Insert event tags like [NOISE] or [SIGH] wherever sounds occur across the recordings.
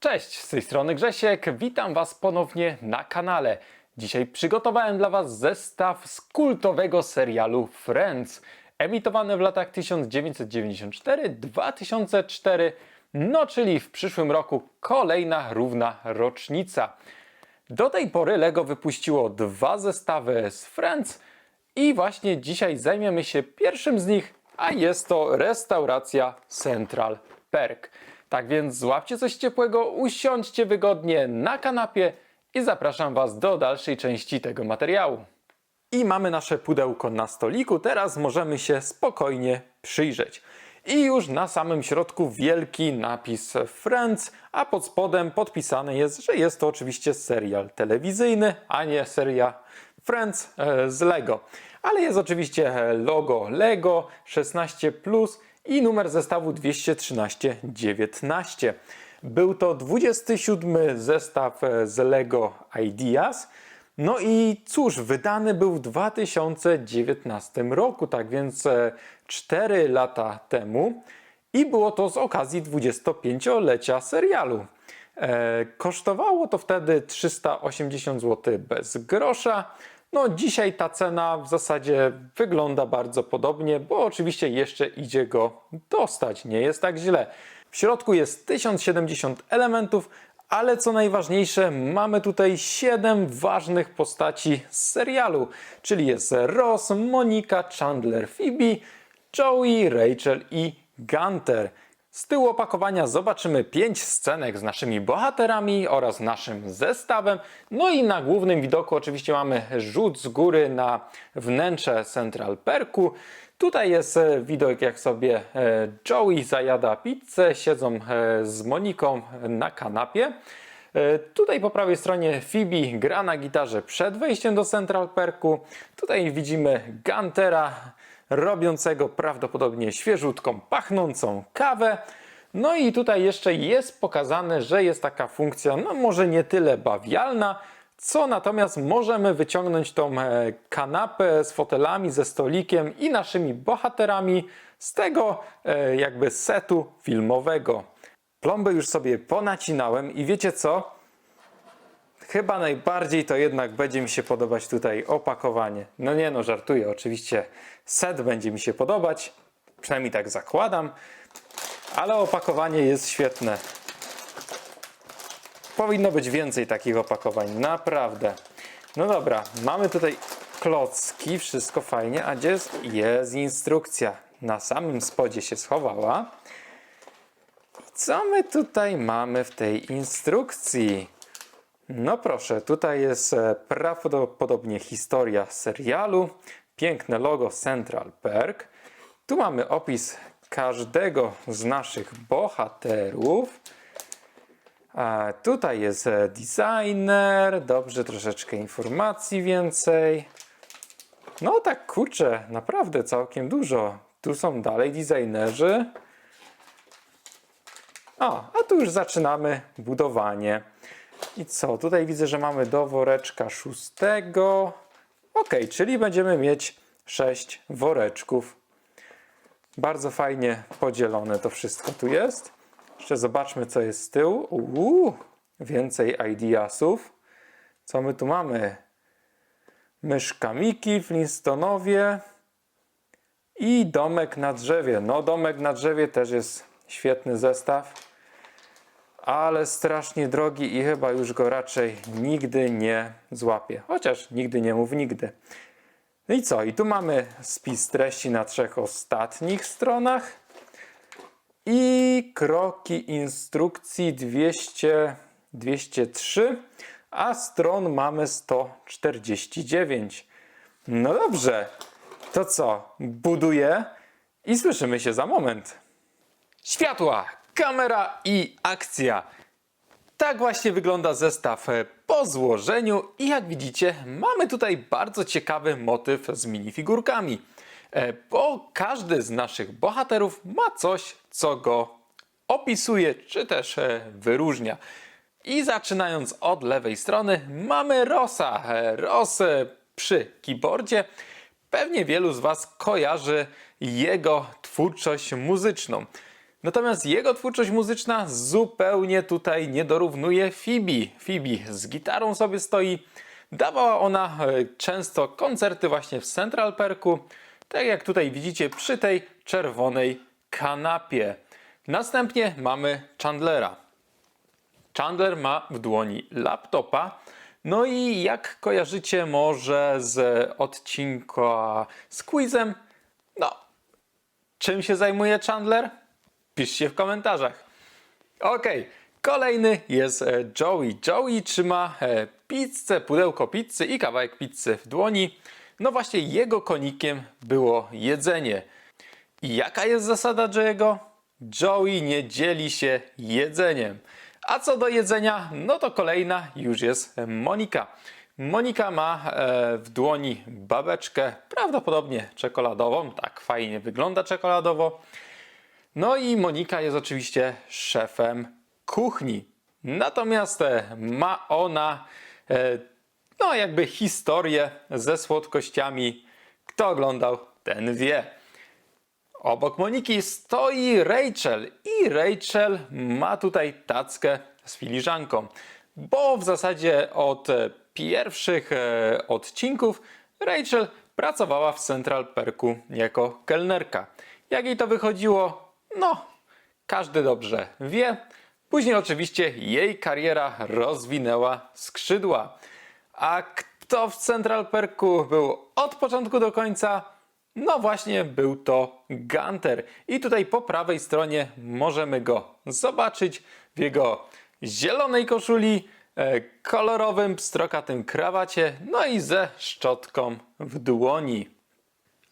Cześć, z tej strony Grzesiek, witam Was ponownie na kanale. Dzisiaj przygotowałem dla Was zestaw z kultowego serialu Friends, emitowany w latach 1994-2004, no czyli w przyszłym roku kolejna równa rocznica. Do tej pory LEGO wypuściło dwa zestawy z Friends i właśnie dzisiaj zajmiemy się pierwszym z nich, a jest to restauracja Central Perk. Tak więc złapcie coś ciepłego, usiądźcie wygodnie na kanapie i zapraszam Was do dalszej części tego materiału. I mamy nasze pudełko na stoliku, teraz możemy się spokojnie przyjrzeć. I już na samym środku wielki napis Friends, a pod spodem podpisane jest, że jest to oczywiście serial telewizyjny, a nie seria Friends e, z Lego. Ale jest oczywiście logo Lego 16 i numer zestawu 213-19. Był to 27 zestaw e, z Lego Ideas. No i cóż, wydany był w 2019 roku, tak więc 4 lata temu. I było to z okazji 25-lecia serialu. E, kosztowało to wtedy 380 zł bez grosza. No dzisiaj ta cena w zasadzie wygląda bardzo podobnie, bo oczywiście jeszcze idzie go dostać, nie jest tak źle. W środku jest 1070 elementów, ale co najważniejsze, mamy tutaj 7 ważnych postaci z serialu, czyli jest Ross, Monika, Chandler, Phoebe, Joey, Rachel i Gunter. Z tyłu opakowania zobaczymy 5 scenek z naszymi bohaterami oraz naszym zestawem. No i na głównym widoku oczywiście mamy rzut z góry na wnętrze Central Perku. Tutaj jest e, widok jak sobie e, Joey zajada pizzę, siedzą e, z Moniką na kanapie. Tutaj po prawej stronie Phoebe gra na gitarze przed wejściem do Central Perku. Tutaj widzimy Guntera robiącego prawdopodobnie świeżutką, pachnącą kawę. No i tutaj jeszcze jest pokazane, że jest taka funkcja, no może nie tyle bawialna, co natomiast możemy wyciągnąć tą e, kanapę z fotelami, ze stolikiem i naszymi bohaterami z tego e, jakby setu filmowego. Plomby już sobie ponacinałem i wiecie co? Chyba najbardziej to jednak będzie mi się podobać tutaj opakowanie. No nie no, żartuję, oczywiście set będzie mi się podobać, przynajmniej tak zakładam, ale opakowanie jest świetne. Powinno być więcej takich opakowań, naprawdę. No dobra, mamy tutaj klocki, wszystko fajnie, a gdzie jest? Jest instrukcja. Na samym spodzie się schowała. Co my tutaj mamy w tej instrukcji? No proszę, tutaj jest e, prawdopodobnie historia serialu, piękne logo Central Perk. Tu mamy opis każdego z naszych bohaterów. A tutaj jest e, designer, dobrze, troszeczkę informacji więcej. No tak kurczę, naprawdę całkiem dużo. Tu są dalej designerzy. O, a tu już zaczynamy budowanie. I co? Tutaj widzę, że mamy do woreczka szóstego. Ok, czyli będziemy mieć sześć woreczków. Bardzo fajnie podzielone to wszystko tu jest. Jeszcze zobaczmy, co jest z tyłu. Uuu, więcej Ideasów. Co my tu mamy? Myszka Miki, Flintstonowie i domek na drzewie. No, domek na drzewie też jest świetny zestaw ale strasznie drogi i chyba już go raczej nigdy nie złapię. Chociaż nigdy nie mów nigdy. No i co? I tu mamy spis treści na trzech ostatnich stronach i kroki instrukcji 200, 203, a stron mamy 149. No dobrze, to co? Buduję i słyszymy się za moment. Światła, kamera i akcja. Tak właśnie wygląda zestaw e, po złożeniu i jak widzicie mamy tutaj bardzo ciekawy motyw z minifigurkami, e, bo każdy z naszych bohaterów ma coś, co go opisuje czy też e, wyróżnia. I zaczynając od lewej strony mamy Rosa. Ros przy keyboardzie. Pewnie wielu z Was kojarzy jego twórczość muzyczną. Natomiast jego twórczość muzyczna zupełnie tutaj nie dorównuje Phoebe. Phoebe z gitarą sobie stoi. Dawała ona e, często koncerty właśnie w Central Perku, tak jak tutaj widzicie przy tej czerwonej kanapie. Następnie mamy Chandlera. Chandler ma w dłoni laptopa. No i jak kojarzycie może z odcinka z quizem, no, czym się zajmuje Chandler? Piszcie w komentarzach. Okej, kolejny jest e, Joey. Joey trzyma e, pizzę, pudełko pizzy i kawałek pizzy w dłoni. No właśnie jego konikiem było jedzenie. I jaka jest zasada Joey'ego? Joey nie dzieli się jedzeniem. A co do jedzenia, no to kolejna już jest Monika. Monika ma e, w dłoni babeczkę, prawdopodobnie czekoladową. Tak fajnie wygląda czekoladowo. No i Monika jest oczywiście szefem kuchni. Natomiast e, ma ona e, no jakby historię ze słodkościami. Kto oglądał, ten wie. Obok Moniki stoi Rachel i Rachel ma tutaj tackę z filiżanką, bo w zasadzie od e, pierwszych odcinków Rachel pracowała w Central Perku jako kelnerka. Jak jej to wychodziło? No, każdy dobrze wie. Później oczywiście jej kariera rozwinęła skrzydła. A kto w Central Perku był od początku do końca? No właśnie, był to Gunter. I tutaj po prawej stronie możemy go zobaczyć w jego zielonej koszuli, e, kolorowym, pstrokatym krawacie, no i ze szczotką w dłoni.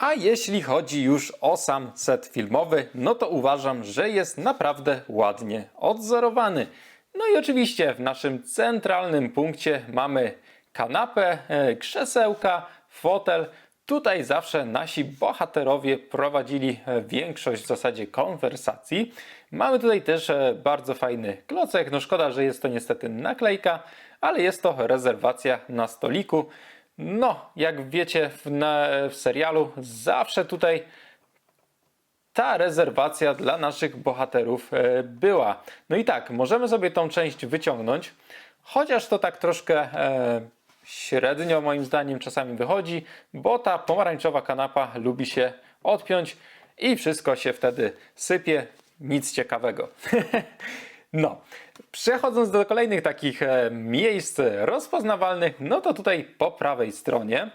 A jeśli chodzi już o sam set filmowy, no to uważam, że jest naprawdę ładnie odzorowany. No i oczywiście w naszym centralnym punkcie mamy kanapę, e, krzesełka, fotel. Tutaj zawsze nasi bohaterowie prowadzili e, większość w zasadzie konwersacji. Mamy tutaj też e, bardzo fajny klocek. No szkoda, że jest to niestety naklejka, ale jest to rezerwacja na stoliku. No, jak wiecie w, na, w serialu, zawsze tutaj ta rezerwacja dla naszych bohaterów e, była. No i tak, możemy sobie tą część wyciągnąć, chociaż to tak troszkę e, średnio moim zdaniem czasami wychodzi, bo ta pomarańczowa kanapa lubi się odpiąć i wszystko się wtedy sypie. Nic ciekawego. [LAUGHS] No, przechodząc do kolejnych takich e, miejsc rozpoznawalnych, no to tutaj po prawej stronie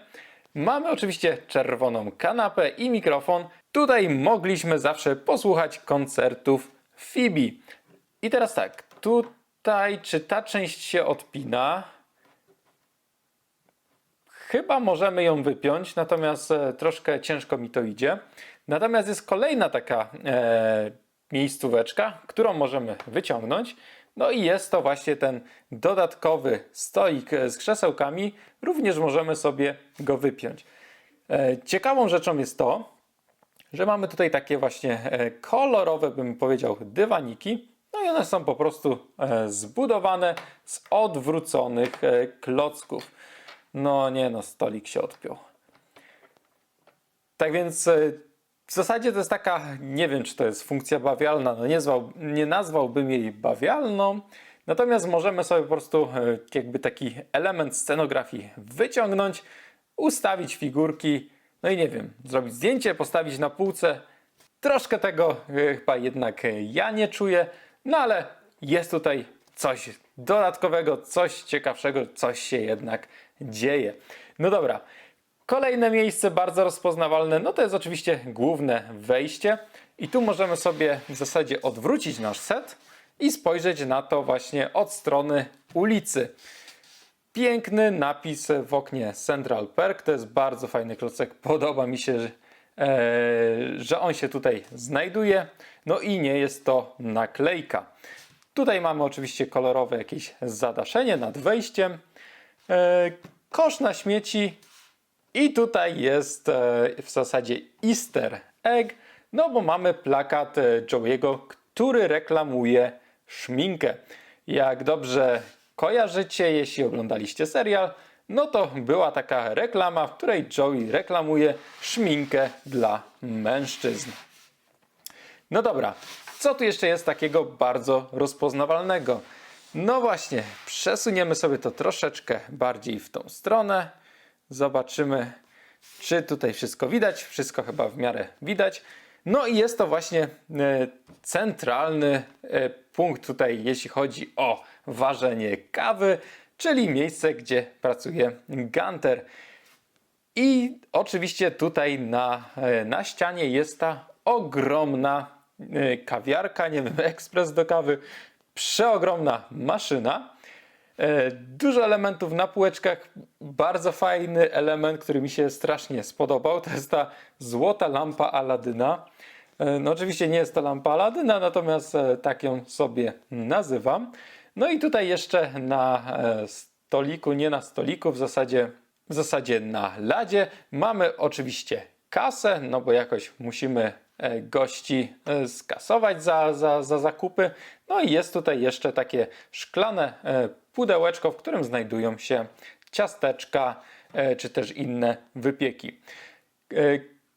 mamy oczywiście czerwoną kanapę i mikrofon. Tutaj mogliśmy zawsze posłuchać koncertów Phoebe. I teraz tak, tutaj czy ta część się odpina? Chyba możemy ją wypiąć, natomiast e, troszkę ciężko mi to idzie. Natomiast jest kolejna taka e, miejscóweczka, którą możemy wyciągnąć. No i jest to właśnie ten dodatkowy stoik e, z krzesełkami. Również możemy sobie go wypiąć. E, ciekawą rzeczą jest to, że mamy tutaj takie właśnie e, kolorowe, bym powiedział, dywaniki. No i one są po prostu zbudowane z odwróconych klocków. No nie no, stolik się odpiął. Tak więc w zasadzie to jest taka, nie wiem czy to jest funkcja bawialna, no nie, zwał, nie nazwałbym jej bawialną, natomiast możemy sobie po prostu e, jakby taki element scenografii wyciągnąć, ustawić figurki, no i nie wiem, zrobić zdjęcie, postawić na półce. Troszkę tego e, chyba jednak e, ja nie czuję, no ale jest tutaj coś dodatkowego, coś ciekawszego, coś się jednak dzieje. No dobra, Kolejne miejsce bardzo rozpoznawalne, no to jest oczywiście główne wejście. I tu możemy sobie w zasadzie odwrócić nasz set i spojrzeć na to właśnie od strony ulicy. Piękny napis w oknie Central Perk, to jest bardzo fajny klocek, podoba mi się, że, e, że on się tutaj znajduje. No i nie jest to naklejka. Tutaj mamy oczywiście kolorowe jakieś zadaszenie nad wejściem. E, kosz na śmieci i tutaj jest e, w zasadzie easter egg, no bo mamy plakat e, Joey'ego, który reklamuje szminkę. Jak dobrze kojarzycie, jeśli oglądaliście serial, no to była taka reklama, w której Joey reklamuje szminkę dla mężczyzn. No dobra, Co tu jeszcze jest takiego bardzo rozpoznawalnego? No właśnie, przesuniemy sobie to troszeczkę bardziej w tą stronę. Zobaczymy, czy tutaj wszystko widać. Wszystko chyba w miarę widać. No i jest to właśnie e, centralny e, punkt tutaj, jeśli chodzi o ważenie kawy, czyli miejsce, gdzie pracuje Gunter. I oczywiście tutaj na, e, na ścianie jest ta ogromna kawiarka, nie wiem, [LAUGHS] ekspres do kawy, przeogromna maszyna. E, Dużo elementów na półeczkach. Bardzo fajny element, który mi się strasznie spodobał. To jest ta złota lampa Aladyna. E, No oczywiście nie jest to lampa Aladyna, natomiast e, tak ją sobie nazywam. No i tutaj jeszcze na stoliku, nie na stoliku, w zasadzie, w zasadzie na ladzie mamy oczywiście kasę, no bo jakoś musimy gości e, skasować za, za, za zakupy. No i jest tutaj jeszcze takie szklane e, pudełeczko, w którym znajdują się ciasteczka e, czy też inne wypieki. E,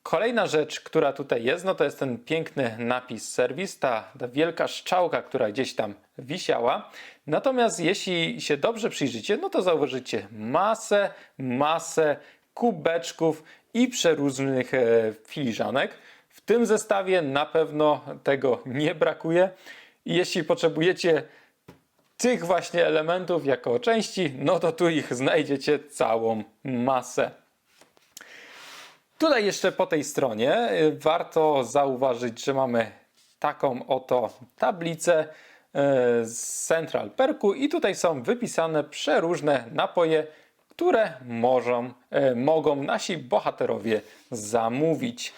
Kolejna rzecz, która tutaj jest, no to jest ten piękny napis serwis, ta, ta wielka szczałka, która gdzieś tam wisiała. Natomiast jeśli się dobrze przyjrzycie, no to zauważycie masę, masę kubeczków i przeróżnych e, filiżanek. W tym zestawie na pewno tego nie brakuje. Jeśli potrzebujecie tych właśnie elementów jako części, no to tu ich znajdziecie całą masę. Tutaj jeszcze po tej stronie y, warto zauważyć, że mamy taką oto tablicę y, z Central Perku i tutaj są wypisane przeróżne napoje, które możą, y, mogą nasi bohaterowie zamówić.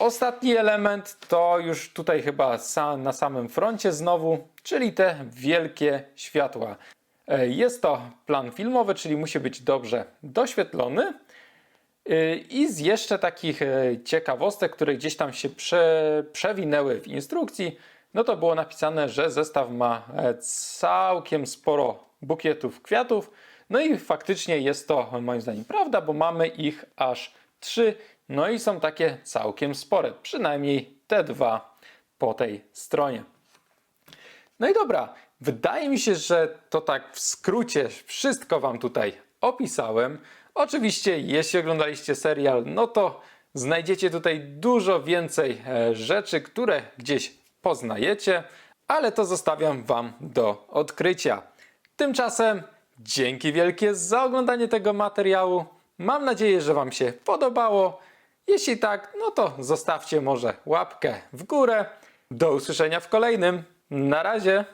Ostatni element to już tutaj chyba na samym froncie znowu, czyli te wielkie światła. E, Jest to plan filmowy, czyli musi być dobrze doświetlony. Y, I z jeszcze takich e, ciekawostek, które gdzieś tam się prze, przewinęły w instrukcji, no to było napisane, że zestaw ma e, całkiem sporo bukietów kwiatów. No i faktycznie jest to moim zdaniem prawda, bo mamy ich aż trzy. No i są takie całkiem spore, przynajmniej te dwa po tej stronie. No i dobra, wydaje mi się, że to tak w skrócie wszystko Wam tutaj opisałem. Oczywiście, jeśli oglądaliście serial, no to znajdziecie tutaj dużo więcej e, rzeczy, które gdzieś poznajecie, ale to zostawiam Wam do odkrycia. Tymczasem dzięki wielkie za oglądanie tego materiału. Mam nadzieję, że Wam się podobało. Jeśli tak, no to zostawcie może łapkę w górę. Do usłyszenia w kolejnym. Na razie.